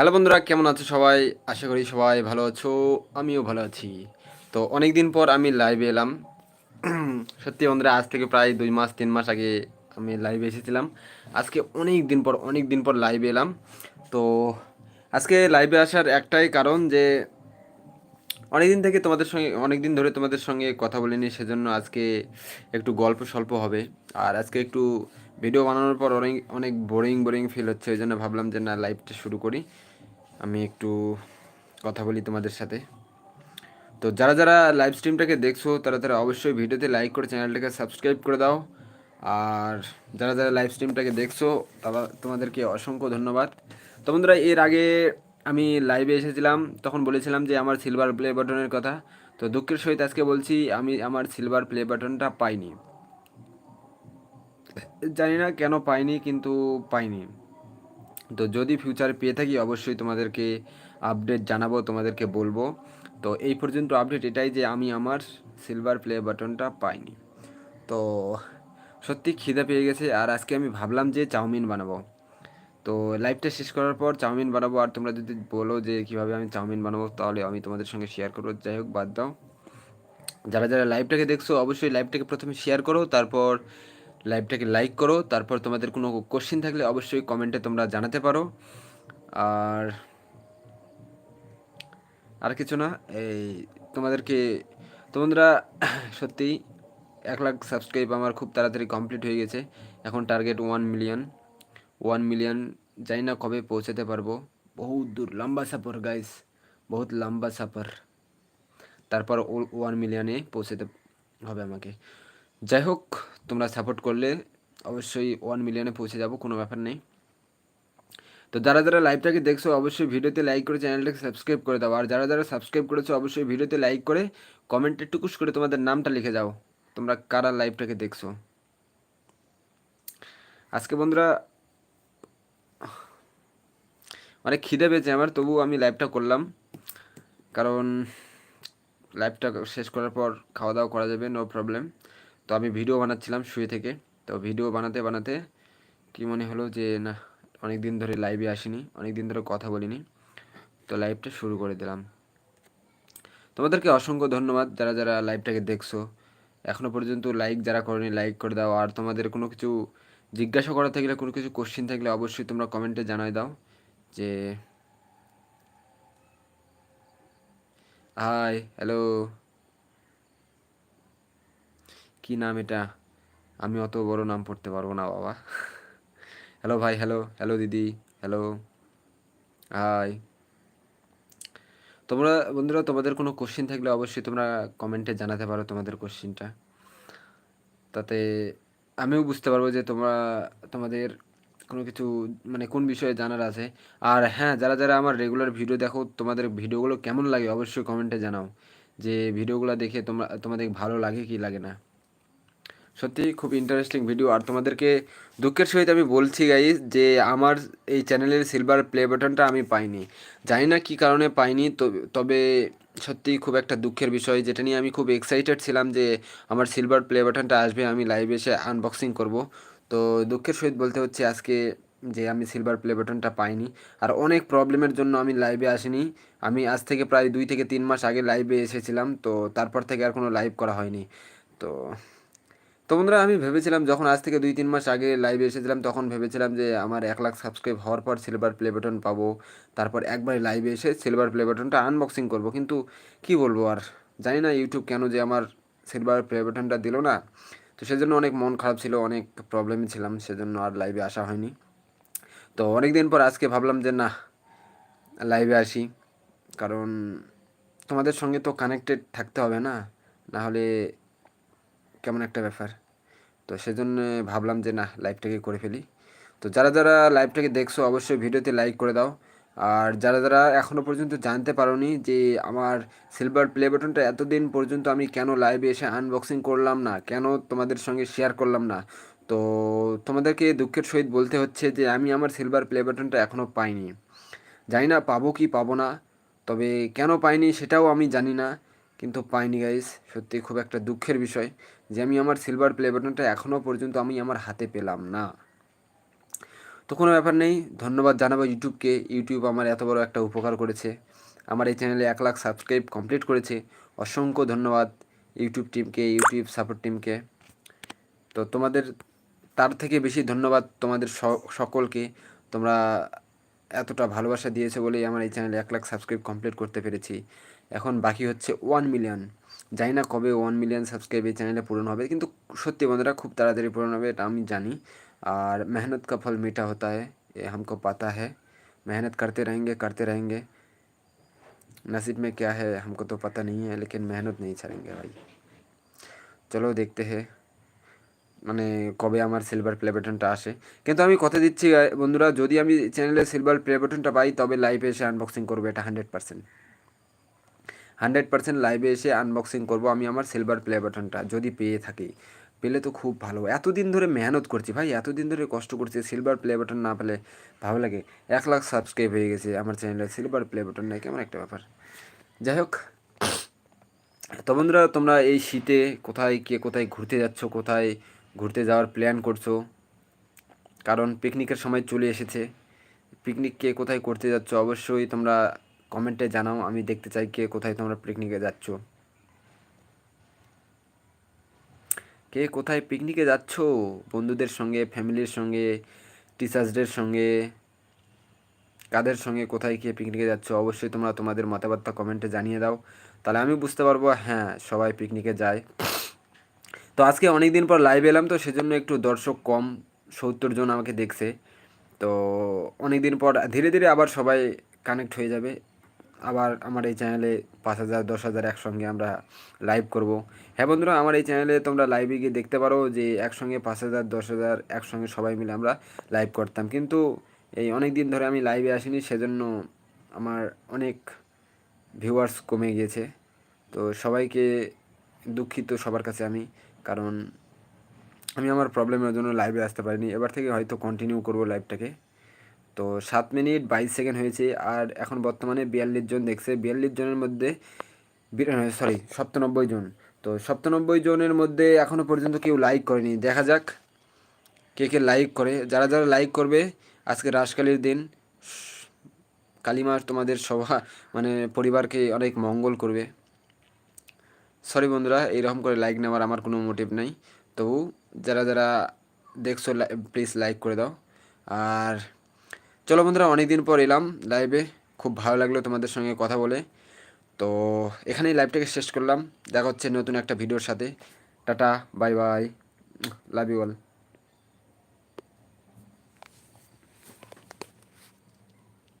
Hello বন্ধুরা, কেমন আছো সবাই? আশা করি সবাই ভালো আছো, আমিও ভালো আছি। তো অনেক দিন পর আমি লাইভে এলাম। সত্যি বন্ধুরা, আজ থেকে প্রায় দুই মাস, তিন মাস আগে আমি লাইভে এসেছিলাম। আজকে অনেক দিন পর অনেক দিন পর লাইভে এলাম। তো আজকে লাইভে আসার একটাই কারণ যে, অনেকদিন থেকে তোমাদের সঙ্গে অনেক দিন ধরে তোমাদের সঙ্গে কথা বলিনি, সেজন্য আজকে একটু গল্প স্বল্প হবে। আর আজকে একটু ভিডিও বানানোর পর অনেক অনেক বোরিং বোরিং ফিল হচ্ছে, ওই জন্য ভাবলাম যে না লাইভটা শুরু করি। আমি একটু কথা বলি তোমাদের সাথে। তো যারা যারা লাইভ স্ট্রিমটাকে দেখছ, তারা তারা অবশ্যই ভিডিওতে লাইক করে চ্যানেলটাকে সাবস্ক্রাইব করে দাও। আর যারা যারা লাইভ স্ট্রিমটাকে দেখছ, তারা তোমাদেরকে অসংখ্য ধন্যবাদ। তো বন্ধুরা, এর আগে আমি লাইভে এসেছিলাম, তখন বলেছিলাম যে আমার সিলভার প্লে বাটনের কথা। তো দুঃখের সহিত আজকে বলছি, আমি আমার সিলভার প্লে বাটনটা পাইনি। জানি না কেন পাইনি, কিন্তু পাইনি। তো যদি ফিউচারে পেয়ে থাকি, অবশ্যই তোমাদেরকে আপডেট জানাব, তোমাদেরকে বলব। তো এই পর্যন্ত আপডেট এটাই যে আমি আমার সিলভার প্লে বাটনটা পাইনি। তো সত্যি খিদে পেয়ে গেছে, আর আজকে আমি ভাবলাম যে চাউমিন বানাবো। তো লাইভটা শেষ করার পর চাউমিন বানাবো, আর তোমরা যদি বলো যে কীভাবে আমি চাউমিন বানাবো, তাহলে আমি তোমাদের সঙ্গে শেয়ার করব। যাই হোক, বাদ দাও। যারা যারা লাইভটাকে দেখছ, অবশ্যই লাইভটাকে প্রথমে শেয়ার করো, তারপর লাইভটাকে লাইক করো, তারপর তোমাদের কোনো কোশ্চিন থাকলে অবশ্যই কমেন্টে তোমরা জানাতে পারো। আর আর কিছু না, এই তোমাদেরকে, তোমরা সত্যিই এক লাখ সাবস্ক্রাইব আমার খুব তাড়াতাড়ি কমপ্লিট হয়ে গেছে। এখন target one million one million জানি না কবে পৌঁছাতে পারব। বহুত দূর, লম্বা সফর গাইস বহুত লম্বা সফর। তারপর ওয়ান মিলিয়নে পৌঁছাতে হবে আমাকে। যাই হোক তোমরা সাপোর্ট করলে অবশ্যই ওয়ান মিলিয়নে পৌঁছে যাব, কোনো ব্যাপার নেই। তো যারা যারা লাইভটাকে দেখছ, অবশ্যই ভিডিওতে লাইক করে চ্যানেলটাকে সাবস্ক্রাইব করে দাও। আর যারা যারা সাবস্ক্রাইব করেছ, অবশ্যই ভিডিওতে লাইক করে কমেন্টে টুকুস করে তোমাদের নামটা লিখে যাও। তোমরা কারা লাইভটাকে দেখছ? আজকে বন্ধুরা অনেক খিদে পেয়েছে আমার তবু আমি লাইভটা করলাম। কারণ লাইভটা শেষ করার পর খাওয়া দাওয়া করা যাবে নো প্রবলেম তো আমি ভিডিও বানাচ্ছিলাম শুয়ে থেকে। তো ভিডিও বানাতে বানাতে কি মনে হলো যে, না অনেক দিন ধরে লাইভে আসিনি অনেক দিন ধরে কথা বলিনি। তো লাইভটা শুরু করে দিলাম। তোমাদেরকে অসংখ্য ধন্যবাদ যারা যারা লাইভটাকে দেখছ। এখনও পর্যন্ত লাইক যারা করেনি লাইক করে দাও। আর তোমাদের কোনো কিছু জিজ্ঞাসা করা থাকলে, কোনো কিছু কোশ্চিন থাকলে অবশ্যই তোমরা কমেন্টে জানাই দাও যে হাই হ্যালো কি নাম এটা? আমি অত বড় নাম পড়তে পারব না, বাবা। হ্যালো ভাই হ্যালো হ্যালো দিদি হ্যালো হাই তোমরা, বন্ধুরা, তোমাদের কোনো কোশ্চিন থাকলে অবশ্যই তোমরা কমেন্টে জানাতে পারো তোমাদের কোশ্চিনটা তাতে আমিও বুঝতে পারব যে তোমরা, তোমাদের কোনো কিছু মানে কোন বিষয়ে জানার আছে। আর হ্যাঁ যারা যারা আমার রেগুলার ভিডিও দেখো, তোমাদের ভিডিওগুলো কেমন লাগে অবশ্যই কমেন্টে জানাও। যে ভিডিওগুলো দেখে তোমরা, তোমাদের ভালো লাগে কি লাগে না। সত্যি খুব ইন্টারেস্টিং ভিডিও আর তোমাদেরকে দুঃখের সহিত আমি বলছি গাইজ যে আমার এই চ্যানেলের সিলভার প্লে বাটনটা আমি পাইনি। জানি না কী কারণে পাইনি তবে সত্যিই খুব একটা দুঃখের বিষয়, যেটা নিয়ে আমি খুব এক্সাইটেড ছিলাম যে আমার সিলভার প্লে বাটনটা আসবে। আমি লাইভে এসে আনবক্সিং করব। তো দুঃখের সহিত বলতে হচ্ছে, আজকে যে আমি সিলভার প্লে বাটনটা পাইনি। আর অনেক প্রবলেমের জন্য আমি লাইভে আসিনি। আমি আজ থেকে প্রায় দুই থেকে তিন মাস আগে লাইভে এসেছিলাম, তো তারপর থেকে আর কোনো লাইভ করা হয়নি। তো তো বন্ধুরা, আমি ভেবেছিলাম যখন আজ থেকে দুই, তিন মাস আগে লাইভে এসেছিলাম, তখন ভেবেছিলাম যে আমার এক লাখ সাবস্ক্রাইব হওয়ার পর সিলভার প্লে বাটন পাবো। তারপর একবার লাইভে এসে সিলভার প্লে বাটনটা আনবক্সিং করব। কিন্তু কি বলব আর, জানি না ইউটিউব কেন যে আমার সিলভার প্লে বাটনটা দিল না। তো সেজন্য অনেক মন খারাপ ছিল, অনেক প্রবলেমে ছিলাম, সেজন্য আর লাইভে আসা হয়নি। তো অনেক দিন পর আজকে ভাবলাম যে না লাইভে আসি। কারণ তোমাদের সঙ্গে তো কানেক্টেড থাকতে হবে না না হলে কেমন একটা ব্যাপার। তো সেজন্য ভাবলাম যে না লাইভটাকে করে ফেলি। তো যারা যারা লাইভটাকে দেখছ, অবশ্যই ভিডিওতে লাইক করে দাও। আর যারা যারা এখনও পর্যন্ত জানতে পারোনি যে আমার সিলভার প্লে বাটনটা এতদিন পর্যন্ত আমি কেন লাইভে এসে আনবক্সিং করলাম না, কেন তোমাদের সঙ্গে শেয়ার করলাম না, তো তোমাদেরকে দুঃখের সহিত বলতে হচ্ছে যে আমি আমার সিলভার প্লে বাটনটা এখনও পাইনি। জানি না পাবো কি পাবো না, তবে কেন পাইনি সেটাও আমি জানি না। কিন্তু পাইনি গাইস সত্যি খুব একটা দুঃখের বিষয় যে আমি আমার সিলভার প্লে বাটনটা এখনও পর্যন্ত আমি আমার হাতে পেলাম না। তো কোনো ব্যাপার নেই, ধন্যবাদ জানাব ইউটিউবকে। ইউটিউব আমার এত বড় একটা উপকার করেছে। আমার এই চ্যানেলে এক লাখ সাবস্ক্রাইব কমপ্লিট করেছে। অসংখ্য ধন্যবাদ ইউটিউব টিমকে ইউটিউব সাপোর্ট টিমকে তো তোমাদের, তার থেকে বেশি ধন্যবাদ তোমাদের সকলকে। তোমরা এতটা ভালোবাসা দিয়েছে বলেই আমার এই চ্যানেলে এক লাখ সাবস্ক্রাইব কমপ্লিট করতে পেরেছি। এখন বাকি হচ্ছে ওয়ান মিলিয়ন জানি না কবে ওয়ান মিলিয়ন সাবস্ক্রাইব এই চ্যানেলে পূরণ হবে, কিন্তু সত্যি বন্ধুরা খুব তাড়াতাড়ি পূরণ হবে, এটা আমি জানি। আর মেহনত কা ফল মিঠা হতা হ্যাঁ हमको পাতা হ্যাঁ মেহনত করতে रहेंगे করতে रहेंगे নসিব মে क्या হ্যাঁ हमको তো পাতা নেই है लेकिन मेहनत नहीं ছাড়েंगे भाई चलो देखते মানে কবে আমার সিলভার প্লে বাটনটা আসে। কিন্তু আমি কথা দিচ্ছি বন্ধুরা, যদি আমি চ্যানেলে সিলভার প্লে বাটনটা পাই, তবে লাইভে এসে আনবক্সিং করব, এটা হান্ড্রেড পার্সেন্ট হান্ড্রেড পার্সেন্ট লাইভে এসে আনবক্সিং করব আমি আমার সিলভার প্লে বাটনটা যদি পেয়ে থাকি। পেলে তো খুব ভালো। এতদিন ধরে মেহনত করছি ভাই, এতদিন ধরে কষ্ট করছি সিলভার প্লে বাটন না পেলে ভালো লাগে। এক লাখ সাবস্ক্রাইব হয়ে গেছে আমার চ্যানেলে সিলভার প্লে বাটন নেই, কেমন একটা ব্যাপার। যাই হোক, তো বন্ধুরা, তোমরা এই শীতে কোথায় কে কোথায় ঘুরতে যাচ্ছ, কোথায় ঘুরতে যাওয়ার প্ল্যান করছ। কারণ পিকনিকের সময় চলে এসেছে। পিকনিক কে কোথায় করতে যাচ্ছ অবশ্যই তোমরা কমেন্টে জানাও। আমি দেখতে চাই কে কোথায় তোমরা পিকনিকে যাচ্ছ। কে কোথায় পিকনিকে যাচ্ছ? বন্ধুদের সঙ্গে ফ্যামিলির সঙ্গে টিচার্সদের সঙ্গে, কাদের সঙ্গে, কোথায় গিয়ে পিকনিকে যাচ্ছ? অবশ্যই তোমরা তোমাদের মতামতটা কমেন্টে জানিয়ে দাও। তাহলে আমি বুঝতে পারব হ্যাঁ সবাই পিকনিকে যায়। তো আজকে অনেক দিন পর লাইভ এলাম, তো সেজন্য একটু দর্শক কম, সত্তর জন আমাকে দেখছে। তো অনেক দিন পর, ধীরে ধীরে আবার সবাই কানেক্ট হয়ে যাবে। আবার আমার এই চ্যানেলে পাঁচ হাজার, দশ হাজার একসঙ্গে আমরা লাইভ করব। হ্যাঁ বন্ধুরা, আমার এই চ্যানেলে তোমরা লাইভে গিয়ে দেখতে পারো যে একসঙ্গে পাঁচ হাজার, দশ হাজার একসঙ্গে সবাই মিলে আমরা লাইভ করতাম। কিন্তু এই অনেক দিন ধরে আমি লাইভে আসিনি, সেজন্য আমার অনেক ভিউয়ার্স কমে গিয়েছে। তো সবাইকে দুঃখিত সবার কাছে আমি। কারণ আমি আমার প্রবলেমের জন্য লাইভে আসতে পারিনি। এবার থেকে হয়তো কন্টিনিউ করব লাইভটাকে তো সাত মিনিট বাইশ সেকেন্ড হয়েছে, আর এখন বর্তমানে বিয়াল্লিশ জন দেখছে। বিয়াল্লিশ জনের মধ্যে সরি সপ্তানব্বই জন। তো সপ্তানব্বই জনের মধ্যে এখনও পর্যন্ত কেউ লাইক করেনি। দেখা যাক কে কে লাইক করে। যারা যারা লাইক করবে, আজকে রাসকালীর দিন কালিমা তোমাদের সভা মানে পরিবারকে অনেক মঙ্গল করবে। সরি বন্ধুরা, এইরকম করে লাইক নেওয়ার আমার কোনো মোটিভ নেই। তবু যারা যারা দেখছ প্লিজ লাইক করে দাও। আর চলো বন্ধুরা অনেক দিন পর এলাম লাইভে খুব ভালো লাগল তোমাদের সঙ্গে কথা বলে। তো এখানেই লাইভটাকে শেষ করলাম। দেখা হচ্ছে নতুন একটা ভিডিওর সাথে। Tata bye bye love you all